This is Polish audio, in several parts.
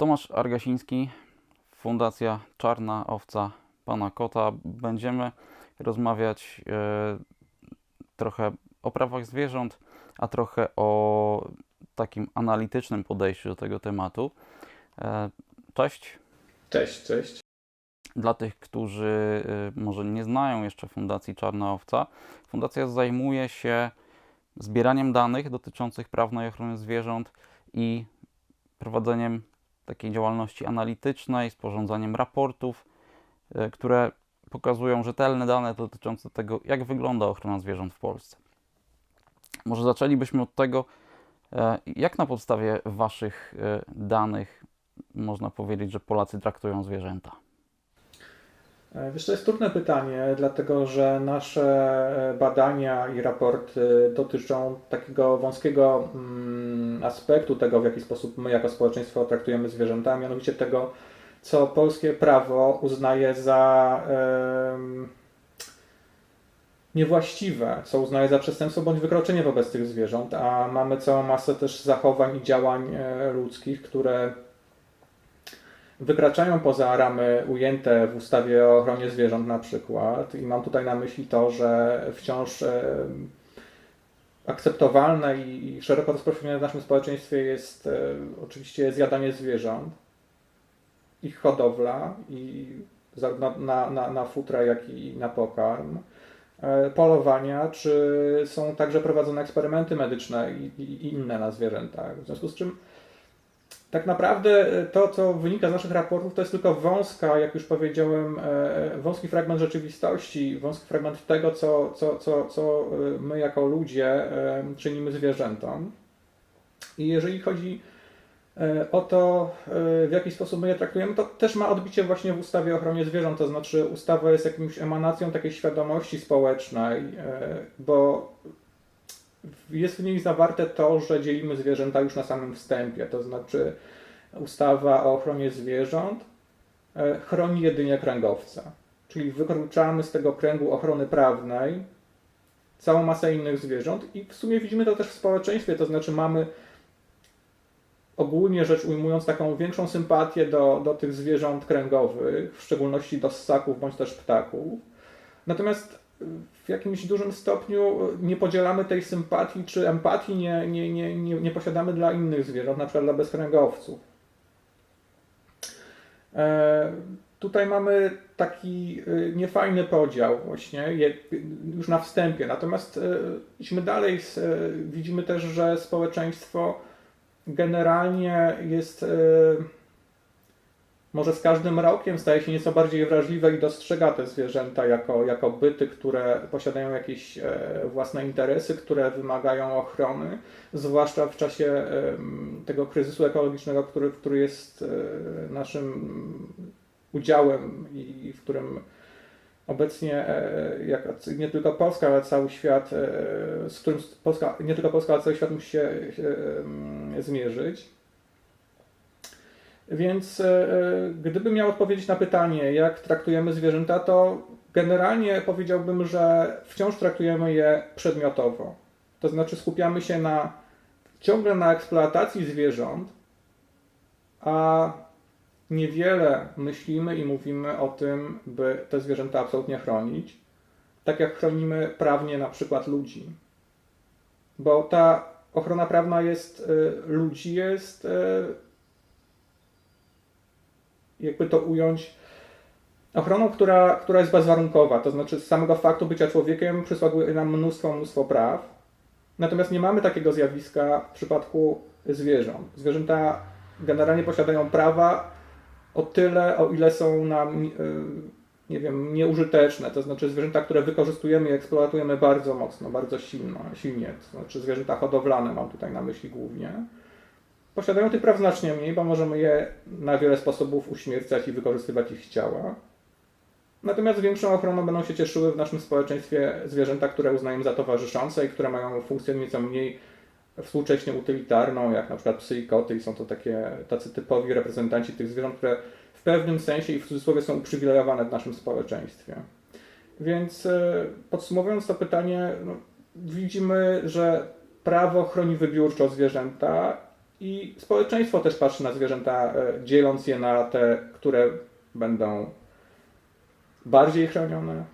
Tomasz Argasiński, Fundacja Czarna Owca Pana Kota. Będziemy rozmawiać e, trochę o prawach zwierząt, a trochę o takim analitycznym podejściu do tego tematu. E, cześć. Cześć, cześć. Dla tych, którzy y, może nie znają jeszcze Fundacji Czarna Owca, Fundacja zajmuje się zbieraniem danych dotyczących prawnej ochrony zwierząt i prowadzeniem takiej działalności analitycznej, sporządzaniem raportów, y, które pokazują rzetelne dane dotyczące tego, jak wygląda ochrona zwierząt w Polsce. Może zaczęlibyśmy od tego, e, jak na podstawie Waszych e, danych można powiedzieć, że Polacy traktują zwierzęta. E, Wiesz, to jest trudne pytanie, dlatego że nasze e, badania i raporty dotyczą takiego wąskiego mm, aspektu tego, w jaki sposób my jako społeczeństwo traktujemy zwierzęta, a mianowicie tego, co polskie prawo uznaje za niewłaściwe, co uznaje za przestępstwo bądź wykroczenie wobec tych zwierząt, a mamy całą masę też zachowań i działań e, ludzkich, które wykraczają poza ramy ujęte w ustawie o ochronie zwierząt na przykład i mam tutaj na myśli to, że wciąż e, akceptowalne i, szeroko rozpowszechnione w naszym społeczeństwie jest e, oczywiście zjadanie zwierząt, ich hodowla i zarówno na, na, na futra, jak i na pokarm, e, polowania, czy są także prowadzone eksperymenty medyczne i, i inne na zwierzętach. W związku z czym tak naprawdę e, to, co wynika z naszych raportów, to jest tylko wąska, jak już powiedziałem, e, wąski fragment rzeczywistości, wąski fragment tego, co, co, co, co e, my jako ludzie e, czynimy zwierzętom. I jeżeli chodzi e, o to, e, w jaki sposób my je traktujemy, to też ma odbicie właśnie w ustawie o ochronie zwierząt, to znaczy ustawa jest jakimś emanacją takiej świadomości społecznej, e, bo jest w niej zawarte to, że dzielimy zwierzęta już na samym wstępie. To znaczy, ustawa o ochronie zwierząt e, chroni jedynie kręgowca. Czyli wykluczamy z tego kręgu ochrony prawnej całą masę innych zwierząt i w sumie widzimy to też w społeczeństwie. To znaczy, mamy ogólnie rzecz ujmując taką większą sympatię do, do tych zwierząt kręgowych, w szczególności do ssaków bądź też ptaków. Natomiast w jakimś dużym stopniu nie podzielamy tej sympatii czy empatii, nie, nie, nie, nie, nie posiadamy dla innych zwierząt, na przykład dla bezkręgowców. E, tutaj mamy taki y, niefajny podział właśnie, je- już na wstępie. Natomiast e, idźmy dalej, s- e, widzimy też, że społeczeństwo generalnie jest e, może z każdym rokiem staje się nieco bardziej wrażliwe i dostrzega te zwierzęta jako, jako byty, które posiadają jakieś e, własne interesy, które wymagają ochrony, zwłaszcza w czasie em, tego kryzysu ekologicznego, który, który jest e, naszym udziałem i w którym obecnie e, jak, nie tylko Polska, ale cały świat, e, z którym Polska, nie tylko Polska, ale cały świat musi się, się em, zmierzyć. Więc e, e, gdybym miał odpowiedzieć na pytanie, jak traktujemy zwierzęta, to generalnie powiedziałbym, że wciąż traktujemy je przedmiotowo. To znaczy skupiamy się na, ciągle na eksploatacji zwierząt, a niewiele myślimy i mówimy o tym, by te zwierzęta absolutnie chronić, tak jak chronimy prawnie na przykład ludzi. Bo ta ochrona prawna jest e, ludzi jest e, jakby to ująć, ochroną, która, która jest bezwarunkowa, to znaczy z samego faktu bycia człowiekiem przysługuje nam mnóstwo, mnóstwo praw. Natomiast nie mamy takiego zjawiska w przypadku zwierząt. Zwierzęta generalnie posiadają prawa o tyle, o ile są nam, yy, nie wiem, nieużyteczne. To znaczy zwierzęta, które wykorzystujemy i eksploatujemy bardzo mocno, bardzo silno, silnie. To znaczy zwierzęta hodowlane mam tutaj na myśli głównie posiadają tych praw znacznie mniej, bo możemy je na wiele sposobów uśmiercać i wykorzystywać ich ciała. Natomiast większą ochroną będą się cieszyły w naszym społeczeństwie zwierzęta, które uznajemy za towarzyszące i które mają funkcję nieco mniej współcześnie utylitarną, jak na przykład psy i koty i są to takie tacy typowi reprezentanci tych zwierząt, które w pewnym sensie i w cudzysłowie są uprzywilejowane w naszym społeczeństwie. Więc e, podsumowując to pytanie, no, widzimy, że prawo chroni wybiórczo zwierzęta I społeczeństwo też patrzy na zwierzęta, e, dzieląc je na te, które będą bardziej chronione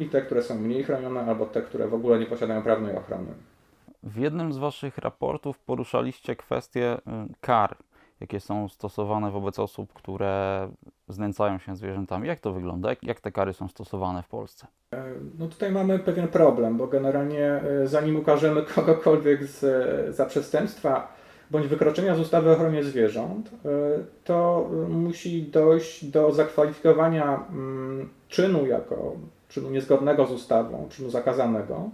i te, które są mniej chronione, albo te, które w ogóle nie posiadają prawnej ochrony. W jednym z Waszych raportów poruszaliście kwestie y, kar, jakie są stosowane wobec osób, które znęcają się zwierzętami. Jak to wygląda? Jak, te kary są stosowane w Polsce? No tutaj mamy pewien problem, bo generalnie e, zanim ukażemy kogokolwiek z, e, za przestępstwa bądź wykroczenia z ustawy o ochronie zwierząt, e, to e, musi dojść do zakwalifikowania mm, czynu jako czynu niezgodnego z ustawą, czynu zakazanego.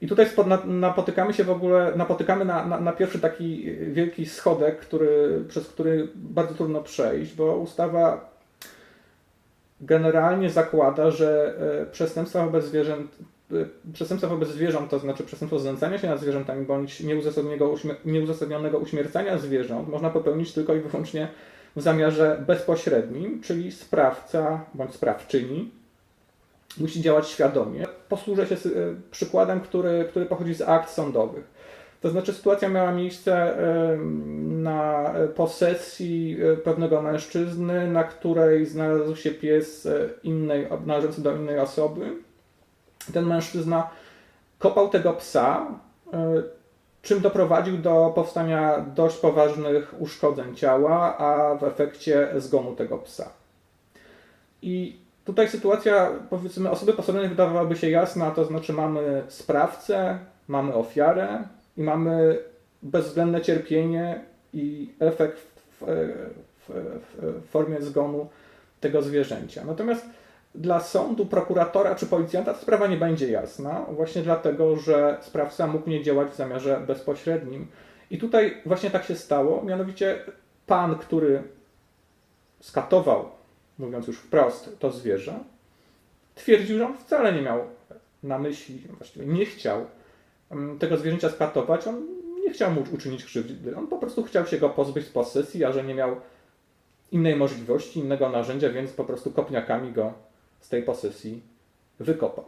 I tutaj napotykamy się w ogóle, napotykamy na, na, na pierwszy taki wielki schodek, który, przez który bardzo trudno przejść, bo ustawa generalnie zakłada, że e, przestępstwa wobec zwierząt, przestępstwa wobec zwierząt, to znaczy przestępstwo znęcania się nad zwierzętami bądź nieuzasadnionego, nieuzasadnionego uśmiercania zwierząt można popełnić tylko i wyłącznie w zamiarze bezpośrednim, czyli sprawca bądź sprawczyni musi działać świadomie. Posłużę się e, przykładem, który, który pochodzi z akt sądowych. To znaczy sytuacja miała miejsce na posesji e, pewnego mężczyzny, na której znalazł się pies e, innej, należący do innej osoby. Ten mężczyzna kopał tego psa, e, czym doprowadził do powstania dość poważnych uszkodzeń ciała, a w efekcie zgonu tego psa. I tutaj sytuacja, powiedzmy, osoby postronnej wydawałaby się jasna, to znaczy mamy sprawcę, mamy ofiarę i mamy bezwzględne cierpienie i efekt w, w, w formie zgonu tego zwierzęcia. Natomiast dla sądu, prokuratora czy policjanta ta sprawa nie będzie jasna, właśnie dlatego, że sprawca mógł nie działać w zamiarze bezpośrednim. I tutaj właśnie tak się stało, mianowicie pan, który skatował, mówiąc już wprost, to zwierzę, twierdził, że on wcale nie miał na myśli, właściwie nie chciał mm, tego zwierzęcia skatować, on nie chciał mu uczynić krzywdy, on po prostu chciał się go pozbyć z posesji, a że nie miał innej możliwości, innego narzędzia, więc po prostu kopniakami go z tej posesji wykopał.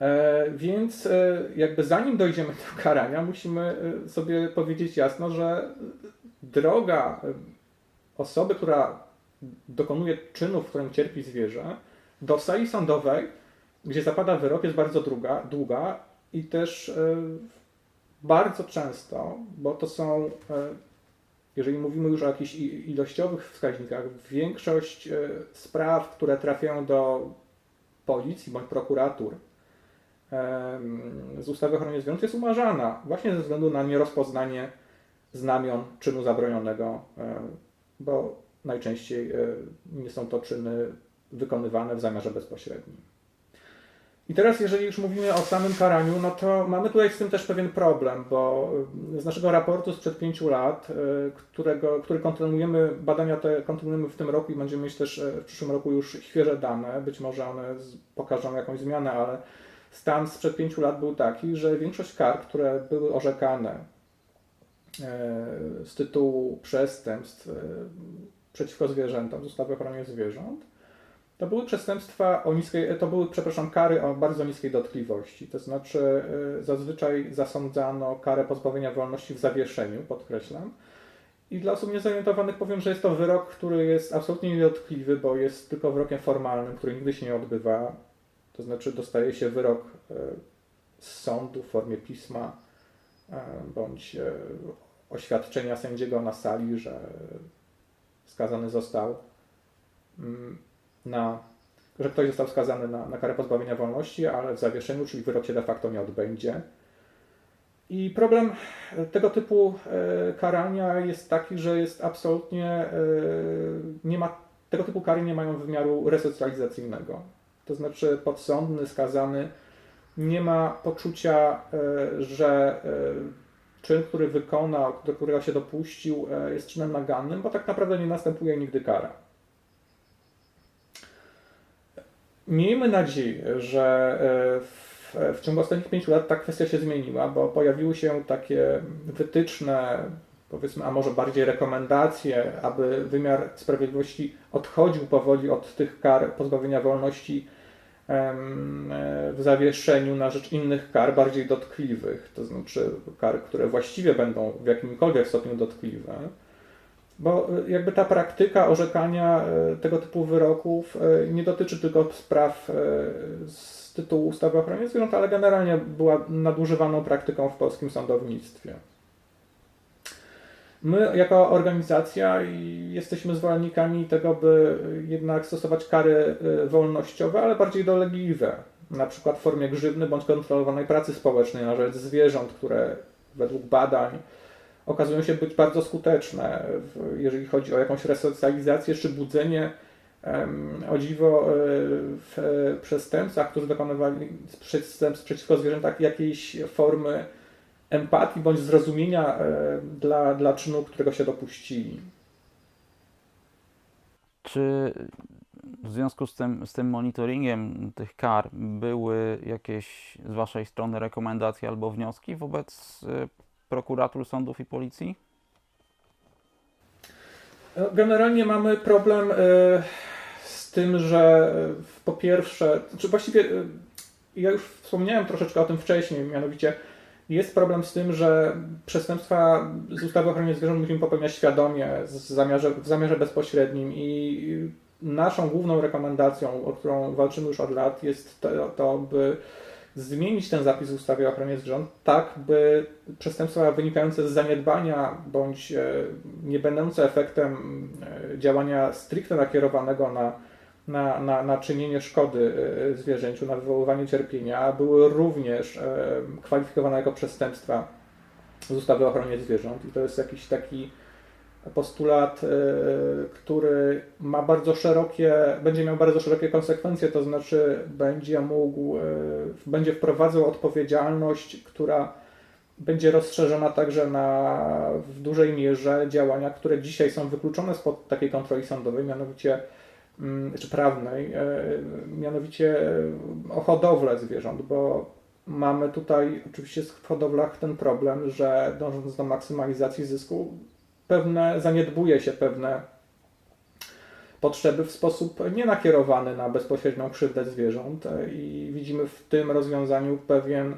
E, więc e, jakby zanim dojdziemy do karania, musimy e, sobie powiedzieć jasno, że droga osoby, która dokonuje czynu, w którym cierpi zwierzę, do sali sądowej, gdzie zapada wyrok, jest bardzo długa, i też bardzo często, bo to są, jeżeli mówimy już o jakichś ilościowych wskaźnikach, większość e, spraw, które trafiają do policji bądź prokuratur z ustawy o ochronie zwierząt jest umarzana właśnie ze względu na nierozpoznanie znamion czynu zabronionego, e, bo najczęściej e, nie są to czyny wykonywane w zamiarze bezpośrednim. I teraz, jeżeli już mówimy o samym karaniu, no to mamy tutaj z tym też pewien problem, bo y, z naszego raportu sprzed pięciu lat, y, którego, który kontynuujemy, badania te kontynuujemy w tym roku i będziemy mieć też y, w przyszłym roku już świeże dane, być może one pokażą jakąś zmianę, ale stan sprzed pięciu lat był taki, że większość kar, które były orzekane e, z tytułu przestępstw e, przeciwko zwierzętom z ustawy o ochronie zwierząt, to były przestępstwa o niskiej, to były, przepraszam, kary o bardzo niskiej dotkliwości. To znaczy, y, zazwyczaj zasądzano karę pozbawienia wolności w zawieszeniu, podkreślam. I dla osób niezorientowanych powiem, że jest to wyrok, który jest absolutnie niedotkliwy, bo jest tylko wyrokiem formalnym, który nigdy się nie odbywa. To znaczy, dostaje się wyrok y, z sądu w formie pisma bądź oświadczenia sędziego na sali, że skazany został mm, na, że ktoś został skazany na, na karę pozbawienia wolności, ale w zawieszeniu, czyli wyrok się de facto nie odbędzie. I problem tego typu e, karania jest taki, że jest absolutnie e, nie ma, tego typu kary nie mają wymiaru resocjalizacyjnego. To znaczy podsądny, skazany nie ma poczucia, e, że czyn, który wykonał, do którego się dopuścił, jest czynem nagannym, bo tak naprawdę nie następuje nigdy kara. Miejmy nadzieję, że e, w, w ciągu ostatnich pięciu lat ta kwestia się zmieniła, bo pojawiły się takie wytyczne, powiedzmy, a może bardziej rekomendacje, aby wymiar sprawiedliwości odchodził powoli od tych kar pozbawienia wolności e, w zawieszeniu na rzecz innych kar bardziej dotkliwych, to znaczy kar, które właściwie będą w jakimkolwiek stopniu dotkliwe. Bo e, jakby ta praktyka orzekania e, tego typu wyroków e, nie dotyczy tylko spraw z tytułu ustawy o ochronie zwierząt, ale generalnie była nadużywaną praktyką w polskim sądownictwie. My, jako organizacja, jesteśmy zwolennikami tego, by jednak stosować kary wolnościowe, ale bardziej dolegliwe, na przykład w formie grzywny bądź kontrolowanej pracy społecznej na rzecz zwierząt, które według badań okazują się być bardzo skuteczne, jeżeli chodzi o jakąś resocjalizację czy budzenie o dziwo y, w e, przestępcach, którzy dokonywali przestępstw przeciwko zwierzętach jakiejś formy empatii bądź zrozumienia e, dla, dla czynu, którego się dopuścili. Czy w związku z tym, z tym monitoringiem tych kar były jakieś z Waszej strony rekomendacje albo wnioski wobec prokuratur, sądów i policji? No, Generalnie mamy problem e, z tym, że e, po pierwsze, czy właściwie e, ja już wspomniałem troszeczkę o tym wcześniej, mianowicie jest problem z tym, że przestępstwa z ustawy o ochronie zwierząt musimy popełniać świadomie, z zamiarze, w zamiarze bezpośrednim i naszą główną rekomendacją, o którą walczymy już od lat, jest to, to by zmienić ten zapis w ustawie o ochronie zwierząt tak, by przestępstwa wynikające z zaniedbania bądź e, nie będące efektem e, działania stricte nakierowanego na, na, na, na czynienie szkody e, zwierzęciu, na wywoływanie cierpienia, były również kwalifikowane jako przestępstwa z ustawy o ochronie zwierząt. I to jest jakiś taki postulat, e, który ma bardzo szerokie, będzie miał bardzo szerokie konsekwencje, to znaczy będzie mógł, e, będzie wprowadzał odpowiedzialność, która będzie rozszerzona także na w dużej mierze działania, które dzisiaj są wykluczone spod takiej kontroli sądowej, mianowicie mm, czy prawnej, e, mianowicie o hodowlę zwierząt, bo mamy tutaj oczywiście w hodowlach ten problem, że dążąc do maksymalizacji zysku, pewne zaniedbuje się pewne potrzeby w sposób nienakierowany na bezpośrednią krzywdę zwierząt e, i widzimy w tym rozwiązaniu pewien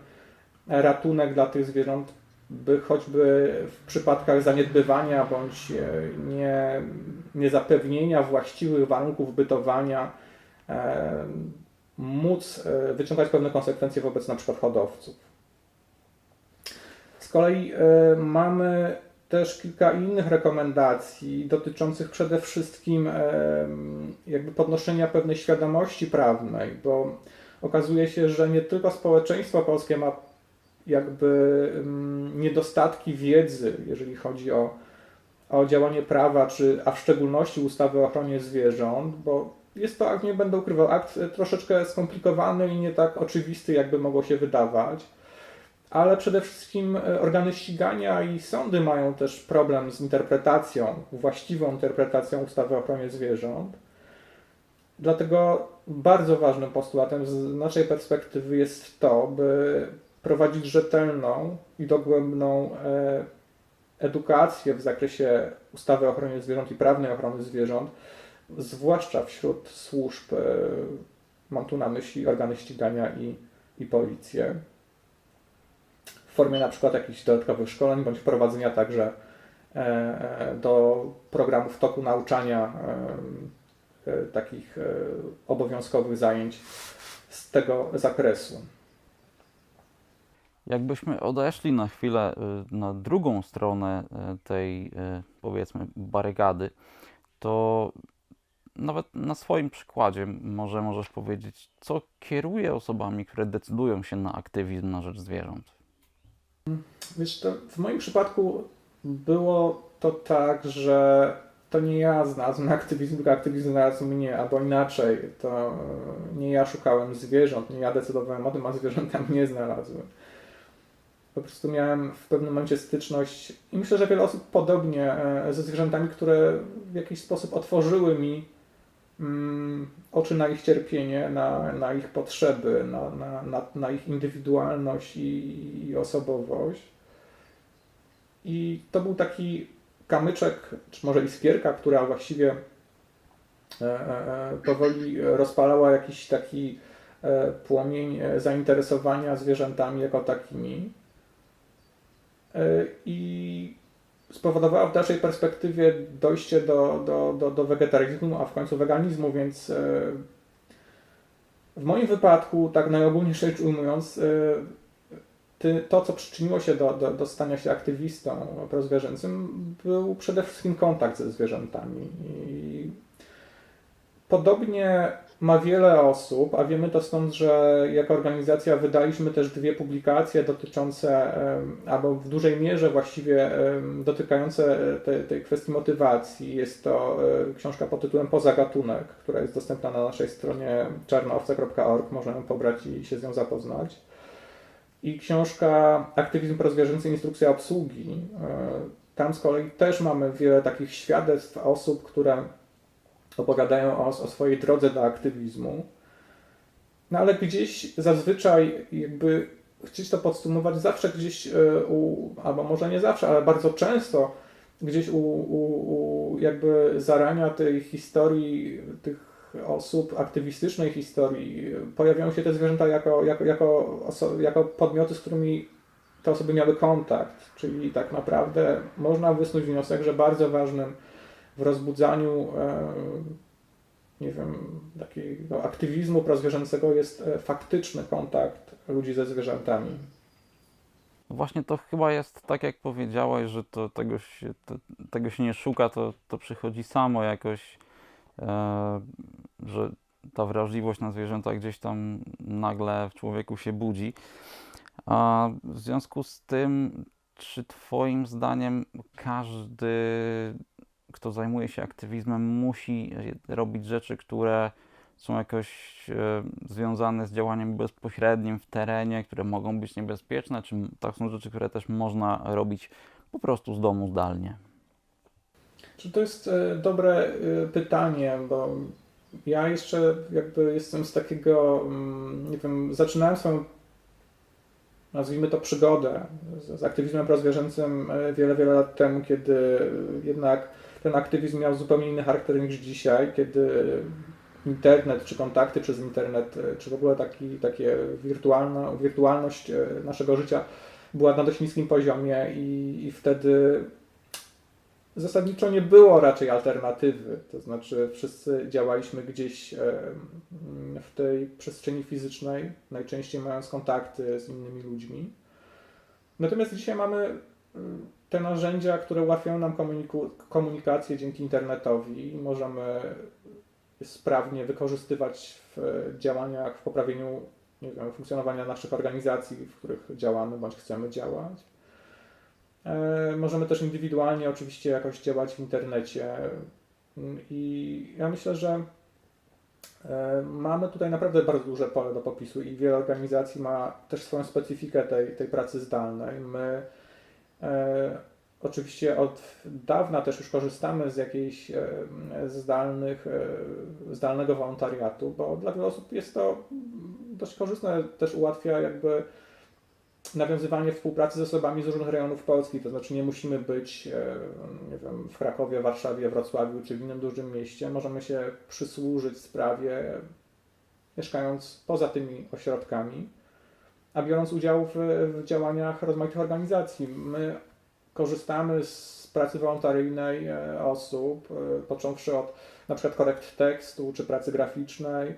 ratunek dla tych zwierząt, by choćby w przypadkach zaniedbywania bądź e, nie, niezapewnienia właściwych warunków bytowania e, móc e, wyciągać pewne konsekwencje wobec przykład hodowców. Z kolei mamy też kilka innych rekomendacji dotyczących przede wszystkim jakby podnoszenia pewnej świadomości prawnej, bo okazuje się, że nie tylko społeczeństwo polskie ma jakby niedostatki wiedzy, jeżeli chodzi o, o działanie prawa, czy, a w szczególności ustawy o ochronie zwierząt, bo jest to, nie będę ukrywał, akt troszeczkę skomplikowany i nie tak oczywisty, jakby mogło się wydawać ale przede wszystkim e, organy ścigania i sądy mają też problem z interpretacją, właściwą interpretacją ustawy o ochronie zwierząt. Dlatego bardzo ważnym postulatem z naszej perspektywy jest to, by prowadzić rzetelną i dogłębną e, edukację w zakresie ustawy o ochronie zwierząt i prawnej ochrony zwierząt, zwłaszcza wśród służb, e, mam tu na myśli organy ścigania i, i policję formie na przykład jakichś dodatkowych szkoleń, bądź wprowadzenia także e, e, do programów w toku nauczania e, takich obowiązkowych zajęć z tego zakresu. Jakbyśmy odeszli na chwilę na drugą stronę tej, powiedzmy, barykady, to nawet na swoim przykładzie może możesz powiedzieć, co kieruje osobami, które decydują się na aktywizm na rzecz zwierząt. Wiesz, w moim przypadku było to tak, że to nie ja znalazłem aktywizm, tylko aktywizm znalazł mnie, albo inaczej, to nie ja szukałem zwierząt, nie ja decydowałem o tym, a zwierzęta mnie znalazły. Po prostu miałem w pewnym momencie styczność i myślę, że wiele osób podobnie e, ze zwierzętami, które w jakiś sposób otworzyły mi oczy na ich cierpienie, na, na ich potrzeby, na, na, na, na ich indywidualność i, i osobowość. I to był taki kamyczek, czy może iskierka, która właściwie e, e, e, powoli rozpalała jakiś taki płomień zainteresowania zwierzętami jako takimi. I spowodowała w dalszej perspektywie dojście do, do, do, do wegetaryzmu, a w końcu weganizmu, więc e, w moim wypadku, tak najogólniej rzecz ujmując, e, to, co przyczyniło się do, do, do stania się aktywistą prozwierzęcym, był przede wszystkim kontakt ze zwierzętami. I podobnie ma wiele osób, a wiemy to stąd, że jako organizacja wydaliśmy też dwie publikacje dotyczące, albo w dużej mierze właściwie dotykające te, tej kwestii motywacji. Jest to e, książka pod tytułem Poza gatunek, która jest dostępna na naszej stronie czarnoowce.org. Można ją pobrać i się z nią zapoznać. I książka Aktywizm prozwierzęcy, instrukcja obsługi. E, Tam z kolei też mamy wiele takich świadectw osób, które opowiadają o, o swojej drodze do aktywizmu. No ale gdzieś zazwyczaj jakby chcieć to podsumować, zawsze gdzieś, e, u, albo może nie zawsze, ale bardzo często gdzieś u, u, u jakby zarania tej historii tych osób, aktywistycznej historii, pojawiają się te zwierzęta jako, jako, jako, jako podmioty, z którymi te osoby miały kontakt. Czyli tak naprawdę można wysnuć wniosek, że bardzo ważnym w rozbudzaniu e, nie wiem, takiego aktywizmu prozwierzęcego jest e, faktyczny kontakt ludzi ze zwierzętami. Właśnie to chyba jest tak, jak powiedziałeś, że to tego się, to, tego się nie szuka, to, to przychodzi samo jakoś, e, że ta wrażliwość na zwierzęta gdzieś tam nagle w człowieku się budzi. A w związku z tym, czy Twoim zdaniem każdy, kto zajmuje się aktywizmem, musi robić rzeczy, które są jakoś e, związane z działaniem bezpośrednim w terenie, które mogą być niebezpieczne, czy to są rzeczy, które też można robić po prostu z domu zdalnie? Czy to jest e, dobre e, pytanie, bo ja jeszcze jakby jestem z takiego, mm, nie wiem, zaczynałem swoją, nazwijmy to przygodę z, aktywizmem prozwierzęcym wiele, wiele lat temu, kiedy jednak ten aktywizm miał zupełnie inny charakter niż dzisiaj, kiedy internet, czy kontakty przez internet, czy w ogóle taki, takie wirtualna, wirtualność e, naszego życia była na dość niskim poziomie i, i wtedy zasadniczo nie było raczej alternatywy. To znaczy, wszyscy działaliśmy gdzieś e, w tej przestrzeni fizycznej, najczęściej mając kontakty z innymi ludźmi. Natomiast dzisiaj mamy mm, te narzędzia, które ułatwiają nam komunikację dzięki internetowi możemy sprawnie wykorzystywać w działaniach, w poprawieniu wiem, funkcjonowania naszych organizacji, w których działamy bądź chcemy działać. E, Możemy też indywidualnie oczywiście jakoś działać w internecie i ja myślę, że e, mamy tutaj naprawdę bardzo duże pole do popisu i wiele organizacji ma też swoją specyfikę tej, tej pracy zdalnej. My oczywiście od dawna też już korzystamy z jakiejś e, zdalnych, e, zdalnego wolontariatu, bo dla wielu osób jest to dość korzystne, też ułatwia jakby nawiązywanie współpracy z osobami z różnych rejonów Polski, to znaczy nie musimy być e, nie wiem, w Krakowie, Warszawie, Wrocławiu czy w innym dużym mieście. Możemy się przysłużyć sprawie mieszkając poza tymi ośrodkami, a biorąc udział w, w działaniach rozmaitych organizacji. My korzystamy z pracy wolontaryjnej e, osób, e, począwszy od na przykład korekt tekstu czy pracy graficznej,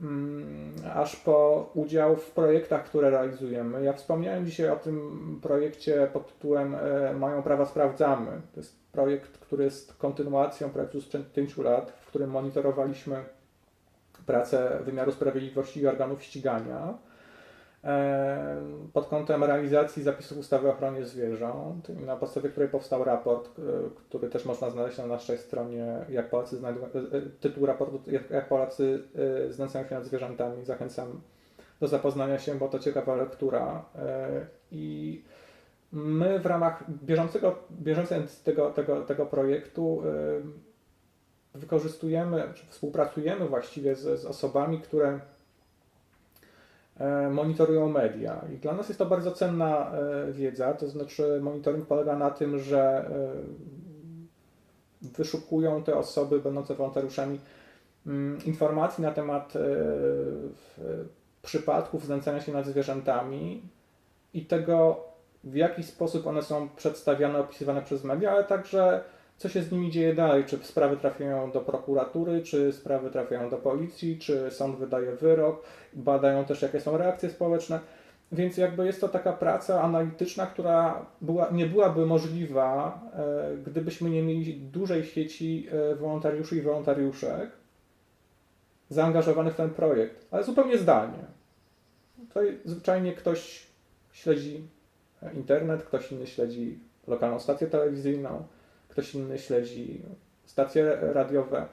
mm, aż po udział w projektach, które realizujemy. Ja wspomniałem dzisiaj o tym projekcie pod tytułem e, Mają prawa sprawdzamy. To jest projekt, który jest kontynuacją projektu sprzed 5 lat, w którym monitorowaliśmy pracę wymiaru sprawiedliwości i organów ścigania pod kątem realizacji zapisów ustawy o ochronie zwierząt, na podstawie której powstał raport, e, który też można znaleźć na naszej stronie, jak Polacy znajdują, e, e, tytuł raportu, jak, Polacy e, znęcają się nad zwierzętami. Zachęcam do zapoznania się, bo to ciekawa lektura. E, I my w ramach bieżącego, bieżącej tego, tego, tego projektu e, wykorzystujemy, współpracujemy właściwie z, z osobami, które e, monitorują media. I dla nas jest to bardzo cenna e, wiedza, to znaczy monitoring polega na tym, że e, wyszukują te osoby będące wolontariuszami mm, informacji na temat e, przypadków znęcania się nad zwierzętami i tego, w jaki sposób one są przedstawiane, opisywane przez media, ale także co się z nimi dzieje dalej, czy sprawy trafiają do prokuratury, czy sprawy trafiają do policji, czy sąd wydaje wyrok, badają też jakie są reakcje społeczne. Więc jakby jest to taka praca analityczna, która była, nie byłaby możliwa, e, gdybyśmy nie mieli dużej sieci e, wolontariuszy i wolontariuszek zaangażowanych w ten projekt, ale zupełnie zdalnie. Tutaj zwyczajnie ktoś śledzi e, internet, ktoś inny śledzi lokalną stację telewizyjną, ktoś inny śledzi stacje radiowe,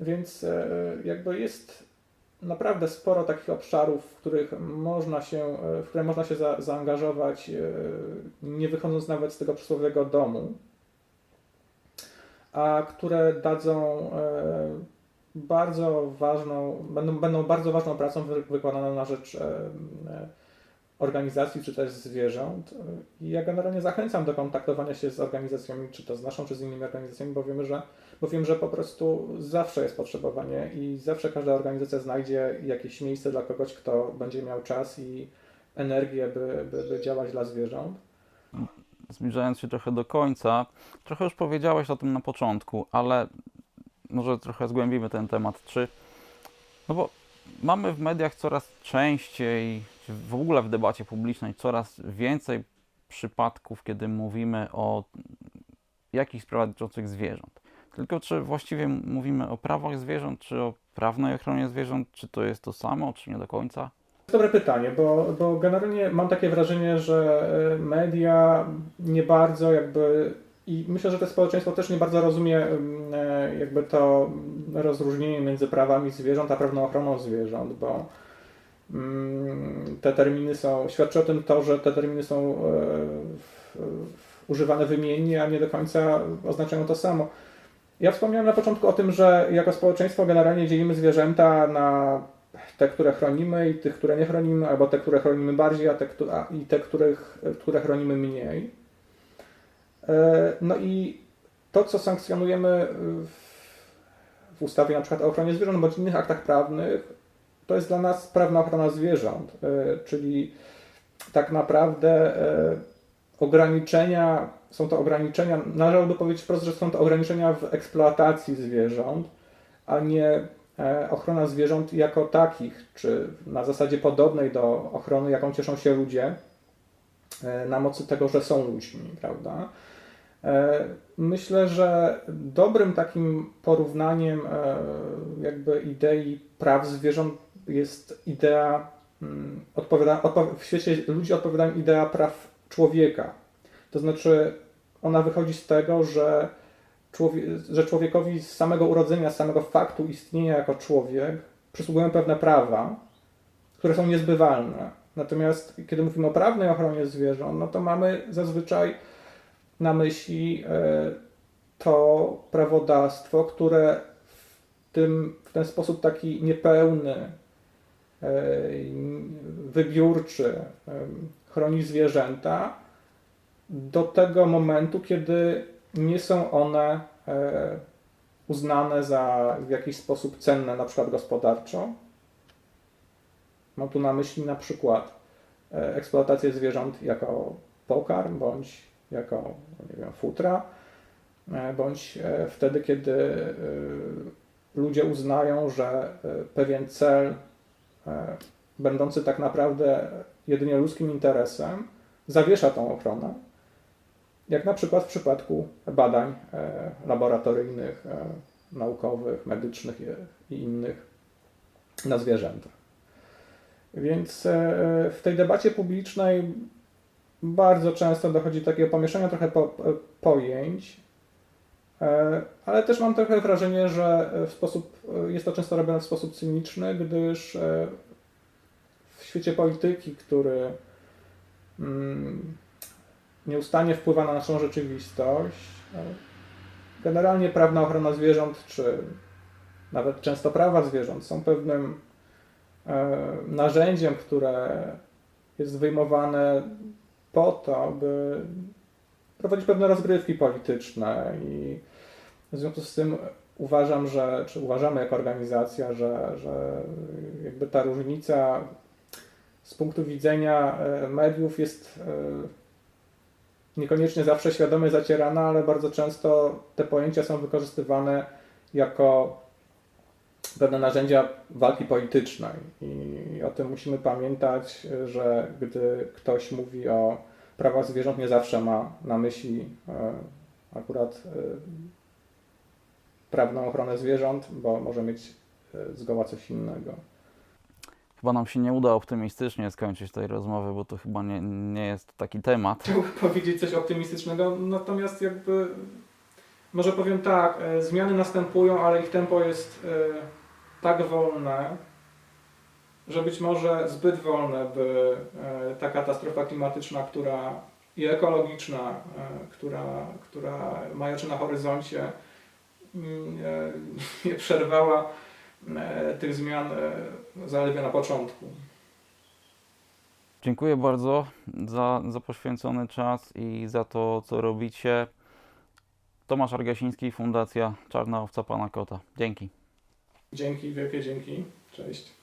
więc e, jakby jest naprawdę sporo takich obszarów, w których można się, e, w które można się za, zaangażować, e, nie wychodząc nawet z tego przysłowiowego domu, a które dadzą bardzo ważną, będą, będą bardzo ważną pracą wy- wykonaną na rzecz organizacji czy też zwierząt. I ja generalnie zachęcam do kontaktowania się z organizacjami, czy to z naszą, czy z innymi organizacjami, bo wiemy, że, bo wiem, że po prostu zawsze jest potrzebowanie i zawsze każda organizacja znajdzie jakieś miejsce dla kogoś, kto będzie miał czas i energię, by, by, by działać dla zwierząt. Zbliżając się trochę do końca, trochę już powiedziałeś o tym na początku, ale może trochę zgłębimy ten temat. Czy, no bo mamy w mediach coraz częściej, w ogóle w debacie publicznej coraz więcej przypadków, kiedy mówimy o jakichś sprawach dotyczących zwierząt. Tylko czy właściwie mówimy o prawach zwierząt, czy o prawnej ochronie zwierząt, czy to jest to samo, czy nie do końca? Dobre pytanie, bo, bo generalnie mam takie wrażenie, że e, media nie bardzo jakby i myślę, że to społeczeństwo też nie bardzo rozumie mm, e, jakby to rozróżnienie między prawami zwierząt a prawną ochroną zwierząt, bo te terminy są, świadczy o tym to, że te terminy są e, używane wymiennie, a nie do końca oznaczają to samo. Ja wspomniałem na początku o tym, że jako społeczeństwo generalnie dzielimy zwierzęta na te, które chronimy i tych, które nie chronimy, albo te, które chronimy bardziej, a te, a, i te, których, które chronimy mniej. E, No i to, co sankcjonujemy w, w ustawie na przykład o ochronie zwierząt bądź innych aktach prawnych, to jest dla nas prawna ochrona zwierząt, e, czyli tak naprawdę e, ograniczenia, są to ograniczenia, należałoby powiedzieć wprost, że są to ograniczenia w eksploatacji zwierząt, a nie e, ochrona zwierząt jako takich, czy na zasadzie podobnej do ochrony, jaką cieszą się ludzie, na mocy tego, że są ludźmi, prawda? Myślę, że dobrym takim porównaniem jakby idei praw zwierząt jest idea, mm, odpowiada, odpo- w świecie ludzi odpowiadają idea praw człowieka. To znaczy ona wychodzi z tego, że że człowiekowi z samego urodzenia, z samego faktu istnienia jako człowiek przysługują pewne prawa, które są niezbywalne. Natomiast kiedy mówimy o prawnej ochronie zwierząt, no to mamy zazwyczaj na myśli e, to prawodawstwo, które w, tym, w ten sposób taki niepełny, wybiórczy e, chroni zwierzęta do tego momentu, kiedy nie są one e, uznane za w jakiś sposób cenne, na przykład gospodarczo. Mam tu na myśli na przykład e, eksploatację zwierząt jako pokarm, bądź jako nie wiem, futra, e, bądź e, wtedy, kiedy e, ludzie uznają, że e, pewien cel, e, będący tak naprawdę jedynie ludzkim interesem, zawiesza tą ochronę. Jak na przykład w przypadku badań e, laboratoryjnych, e, naukowych, medycznych i, innych na zwierzętach. Więc e, w tej debacie publicznej bardzo często dochodzi do takiego pomieszania trochę po, pojęć, e, ale też mam trochę wrażenie, że w sposób, jest to często robione w sposób cyniczny, gdyż e, w świecie polityki, który mm, nieustannie wpływa na naszą rzeczywistość, e, generalnie prawna ochrona zwierząt, czy nawet często prawa zwierząt są pewnym e, narzędziem, które jest wyjmowane po to, by prowadzić pewne rozgrywki polityczne i w związku z tym uważam, że, czy uważamy jako organizacja, że, że jakby ta różnica z punktu widzenia e, mediów jest e, niekoniecznie zawsze świadomie zacierana, ale bardzo często te pojęcia są wykorzystywane jako pewne narzędzia walki politycznej. I o tym musimy pamiętać, że gdy ktoś mówi o prawach zwierząt, nie zawsze ma na myśli e, akurat e, prawną ochronę zwierząt, bo może mieć e, zgoła coś innego. Chyba nam się nie uda optymistycznie skończyć tej rozmowy, bo to chyba nie, nie jest taki temat. Chciałbym powiedzieć coś optymistycznego, natomiast jakby może powiem tak, zmiany następują, ale ich tempo jest tak wolne, że być może zbyt wolne, by e, ta katastrofa klimatyczna, która i ekologiczna, e, która, która majaczy na horyzoncie, mm, e, nie przerwała tych zmian zaledwie na początku. Dziękuję bardzo za, za poświęcony czas i za to, co robicie. Tomasz Argasiński, Fundacja Czarna Owca Pana Kota. Dzięki. Dzięki, wielkie dzięki. Cześć.